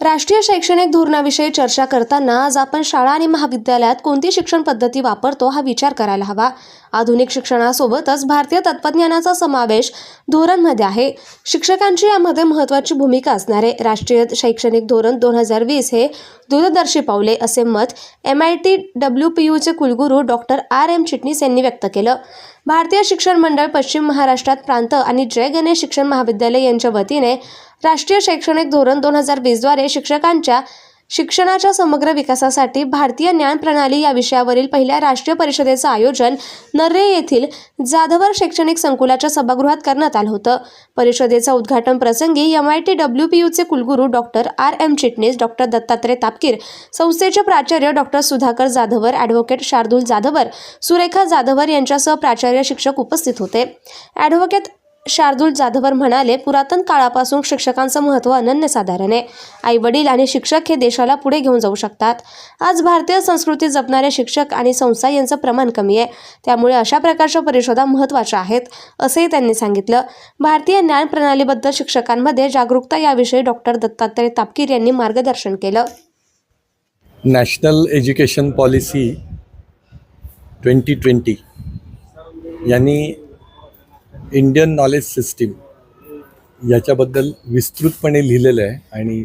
राष्ट्रीय शैक्षणिक धोरणाविषयी चर्चा करताना आज आपण शाळा आणि महाविद्यालयात कोणती शिक्षण पद्धती वापरतो हा विचार करायला हवा. आधुनिक शिक्षणासोबतच भारतीय तत्त्वज्ञानाचा समावेश धोरणमध्ये आहे. शिक्षकांची यामध्ये महत्त्वाची भूमिका असणारे राष्ट्रीय शैक्षणिक धोरण दोन हजार वीस हे दूरदर्शी पावले असे मत M I T W P यूचे कुलगुरू डॉक्टर आर एम चिटणीस यांनी व्यक्त केलं. भारतीय शिक्षण मंडळ पश्चिम महाराष्ट्रात प्रांत आणि जय गणेश शिक्षण महाविद्यालय यांच्या वतीने राष्ट्रीय शैक्षणिक धोरण दोन हजार वीसद्वारे शिक्षकांच्या शिक्षणाच्या समग्र विकासासाठी भारतीय ज्ञान प्रणाली या विषयावरील पहिल्या राष्ट्रीय परिषदेचं आयोजन नर्रे येथील जाधवर शैक्षणिक संकुलाच्या सभागृहात करण्यात आलं होतं. परिषदेचं उद्घाटन प्रसंगी M I T W P यूचे कुलगुरू doctor R M Chitnis doctor Dattatray Tapkir संस्थेचे प्राचार्य डॉक्टर सुधाकर जाधवर ॲडव्होकेट शार्दूल जाधवर सुरेखा जाधवर यांच्यासह प्राचार्य शिक्षक उपस्थित होते. ॲडव्होकेट शार्दूल जाधवर म्हणाले पुरातन काळापासून शिक्षकांचं महत्त्व अनन्यसाधारण आहे. आई वडील आणि शिक्षक हे देशाला पुढे घेऊन जाऊ शकतात. आज भारतीय संस्कृती जपणारे शिक्षक आणि संस्था यांचं प्रमाण कमी आहे. त्यामुळे अशा प्रकारच्या परिषदा महत्त्वाच्या आहेत असंही त्यांनी सांगितलं. भारतीय ज्ञान प्रणालीबद्दल शिक्षकांमध्ये जागरूकता याविषयी डॉक्टर दत्तात्रय तापकीर यांनी मार्गदर्शन केलं. National education policy twenty twenty यांनी इंडियन नॉलेज सिस्टीम याच्याबद्दल विस्तृतपणे लिहिलेलं आहे आणि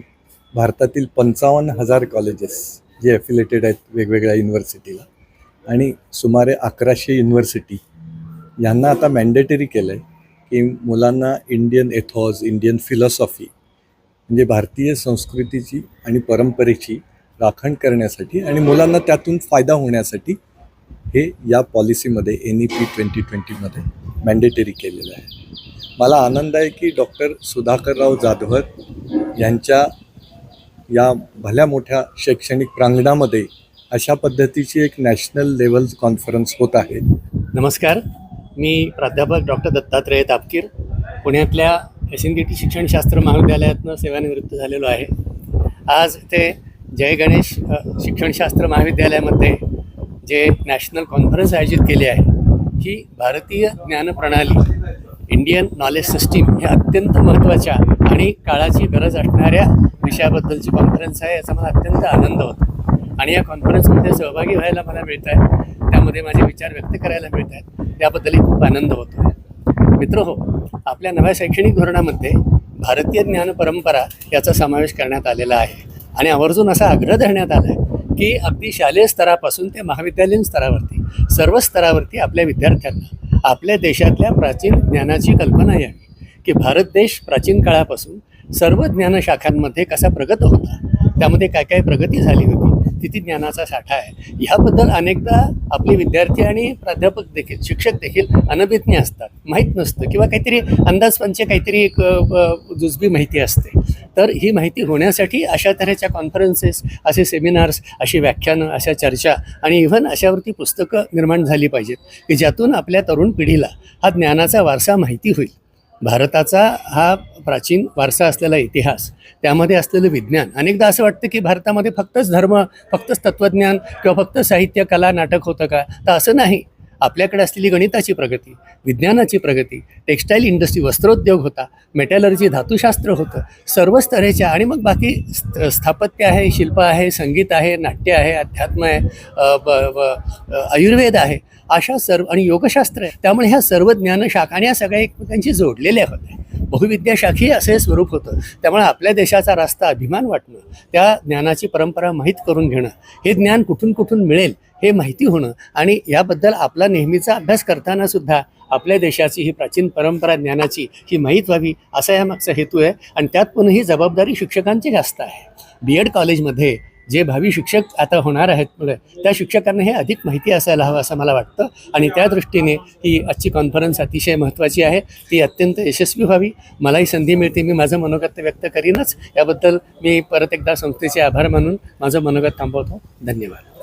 भारतातील पंचावन्न हजार कॉलेजेस जे ॲफिलेटेड आहेत वेगवेगळ्या युनिव्हर्सिटीला आणि सुमारे अकराशे युनिव्हर्सिटी यांना आता मॅन्डेटरी केलं आहे की मुलांना इंडियन एथॉज इंडियन फिलॉसॉफी म्हणजे भारतीय संस्कृतीची आणि परंपरेची राखण करण्यासाठी आणि मुलांना त्यातून फायदा होण्यासाठी हे या पॉलिसीमध्ये एन ई पी ट्वेंटी ट्वेंटीमध्ये मॅन्डेटरी केलेलं आहे. मला आनंद आहे की डॉक्टर सुधाकरराव जाधवर यांच्या या भल्या मोठ्या शैक्षणिक प्रांगणामध्ये अशा पद्धतीची एक नॅशनल लेवल कॉन्फरन्स होत आहे. नमस्कार. मी प्राध्यापक डॉक्टर दत्तात्रय तापकीर. पुण्यातल्या एस एन डी टी शिक्षणशास्त्र महाविद्यालयातनं सेवानिवृत्त झालेलो आहे. आज ते जय गणेश शिक्षणशास्त्र महाविद्यालयामध्ये जे नॅशनल कॉन्फरन्स आयोजित केली आहे ही भारतीय ज्ञानप्रणाली इंडियन नॉलेज सिस्टीम हे अत्यंत महत्त्वाच्या आणि काळाची गरज असणाऱ्या विषयाबद्दलची कॉन्फरन्स आहे याचा मला अत्यंत आनंद होतो. आणि या कॉन्फरन्समध्ये सहभागी व्हायला मला मिळत आहे त्यामध्ये माझे विचार व्यक्त करायला मिळत आहेत त्याबद्दलही खूप आनंद होतो. मित्र हो आपल्या नव्या शैक्षणिक धोरणामध्ये भारतीय ज्ञान परंपरा याचा समावेश करण्यात आलेला आहे. आणि आवर्जून असा आग्रह धरण्यात आला आहे की अगदी शालेय स्तरापासून ते महाविद्यालयीन स्तरावरती सर्व स्तरावरती आपल्या विद्यार्थ्यांना आपल्या देशातल्या प्राचीन ज्ञानाची कल्पना यावी की भारत देश प्राचीन काळापासून सर्व ज्ञानशाखांमध्ये कसा प्रगत होता त्यामध्ये काय काय प्रगती झाली होती किती ज्ञानाचा साठा आहे. ह्याबद्दल अनेकदा आपले विद्यार्थी आणि प्राध्यापक देखील शिक्षक देखील अनभिज्ञ असतात. माहीत नसतं किंवा काहीतरी अंदाजपंचे काहीतरी एक जुजबी माहिती असते. तर ही माहिती होण्यासाठी अशा तऱ्हेच्या कॉन्फरन्सेस असे सेमिनार्स अशी व्याख्यानं अशा चर्चा आणि इव्हन अशावरती पुस्तकं निर्माण झाली पाहिजेत की ज्यातून आपल्या तरुण पिढीला हा ज्ञानाचा वारसा माहिती होईल. भारताचा हा प्राचीन वारसा असलेला इतिहास त्यामध्ये असलेलं विज्ञान अनेकदा असं वाटतं की भारतामध्ये फक्तच धर्म फक्तच तत्त्वज्ञान किंवा फक्त साहित्य कला नाटक होतं का? तर असं नाही. आपल्याकडे असलेली गणिताची प्रगती विज्ञानाची प्रगती टेक्स्टाईल इंडस्ट्री वस्त्रोद्योग होता मेटॅलर्जी धातुशास्त्र होतं सर्व स्तरेच्या आणि मग बाकी स्थापत्य आहे शिल्प आहे संगीत आहे नाट्य आहे अध्यात्म आहे ब- आयुर्वेद आहे अशा सर्व आणि योगशास्त्र आहे. त्यामुळे ह्या सर्व ज्ञानशाखा आणि या सगळ्या एकमेकांशी जोडलेल्या होत्या. बहुविद्याशाखी असे स्वरूप होतं. त्यामुळे आपल्या देशाचा रास्ता अभिमान वाटणं त्या ज्ञानाची परंपरा माहीत करून घेणं हे ज्ञान कुठून कुठून मिळेल हे माहिती होणं आणि याबद्दल आपला नेहमीचा अभ्यास करताना सुद्धा आपल्या देशाची ही प्राचीन परंपरा ज्ञानाची ही माहीत व्हावी असा यामागचा हेतू आहे. आणि त्यात पुन्हा ही जबाबदारी शिक्षकांची जास्त आहे. बी एड कॉलेजमध्ये जे भावी शिक्षक आता होणार आहेत मुलं त्या शिक्षकांना हे अधिक माहिती असायला हवं असं मला वाटतं. आणि त्या दृष्टीने ही आजची कॉन्फरन्स अतिशय महत्त्वाची आहे. ती अत्यंत यशस्वी व्हावी. मलाही संधी मिळते. मी माझं मनोगत व्यक्त करीनच. याबद्दल मी परत एकदा संस्थेचे आभार मानून माझं मनोगत थांबवतो. धन्यवाद.